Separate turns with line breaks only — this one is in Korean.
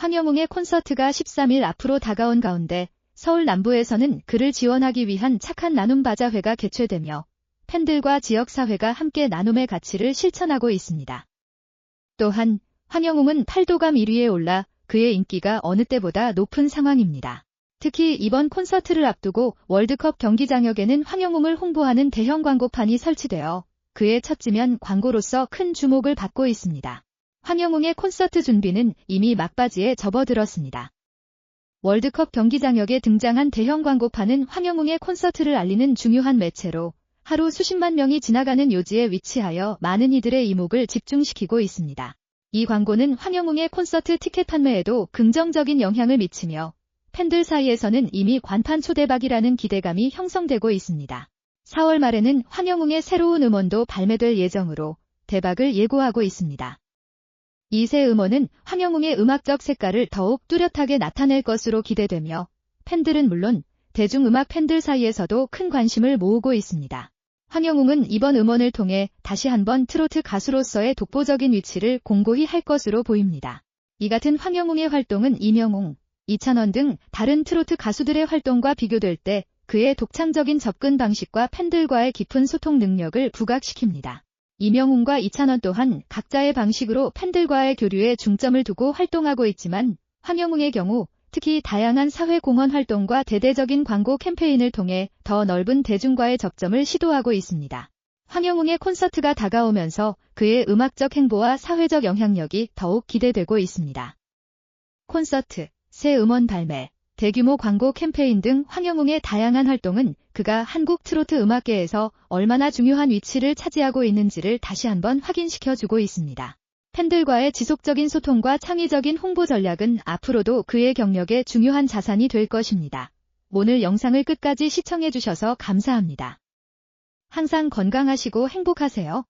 황영웅의 콘서트가 13일 앞으로 다가온 가운데 서울 남부에서는 그를 지원하기 위한 착한 나눔 바자회가 개최되며 팬들과 지역사회가 함께 나눔의 가치를 실천하고 있습니다. 또한 황영웅은 팔도감 1위에 올라 그의 인기가 어느 때보다 높은 상황입니다. 특히 이번 콘서트를 앞두고 월드컵 경기장역에는 황영웅을 홍보하는 대형 광고판이 설치되어 그의 첫 지면 광고로서 큰 주목을 받고 있습니다. 황영웅의 콘서트 준비는 이미 막바지에 접어들었습니다. 월드컵 경기장역에 등장한 대형 광고판은 황영웅의 콘서트를 알리는 중요한 매체로 하루 수십만 명이 지나가는 요지에 위치하여 많은 이들의 이목을 집중시키고 있습니다. 이 광고는 황영웅의 콘서트 티켓 판매에도 긍정적인 영향을 미치며 팬들 사이에서는 이미 관판 초대박이라는 기대감이 형성되고 있습니다. 4월 말에는 황영웅의 새로운 음원도 발매될 예정으로 대박을 예고하고 있습니다. 이새 음원은 황영웅의 음악적 색깔을 더욱 뚜렷하게 나타낼 것으로 기대되며 팬들은 물론 대중음악 팬들 사이에서도 큰 관심을 모으고 있습니다. 황영웅은 이번 음원을 통해 다시 한번 트로트 가수로서의 독보적인 위치를 공고히 할 것으로 보입니다. 이 같은 황영웅의 활동은 이명웅, 이찬원 등 다른 트로트 가수들의 활동과 비교될 때 그의 독창적인 접근 방식과 팬들과의 깊은 소통 능력을 부각시킵니다. 이명웅과 이찬원 또한 각자의 방식으로 팬들과의 교류에 중점을 두고 활동하고 있지만 황영웅의 경우 특히 다양한 사회공헌 활동과 대대적인 광고 캠페인을 통해 더 넓은 대중과의 접점을 시도하고 있습니다. 황영웅의 콘서트가 다가오면서 그의 음악적 행보와 사회적 영향력이 더욱 기대되고 있습니다. 콘서트, 새 음원 발매, 대규모 광고 캠페인 등 황영웅의 다양한 활동은 그가 한국 트로트 음악계에서 얼마나 중요한 위치를 차지하고 있는지를 다시 한번 확인시켜 주고 있습니다. 팬들과의 지속적인 소통과 창의적인 홍보 전략은 앞으로도 그의 경력의 중요한 자산이 될 것입니다. 오늘 영상을 끝까지 시청해 주셔서 감사합니다. 항상 건강하시고 행복하세요.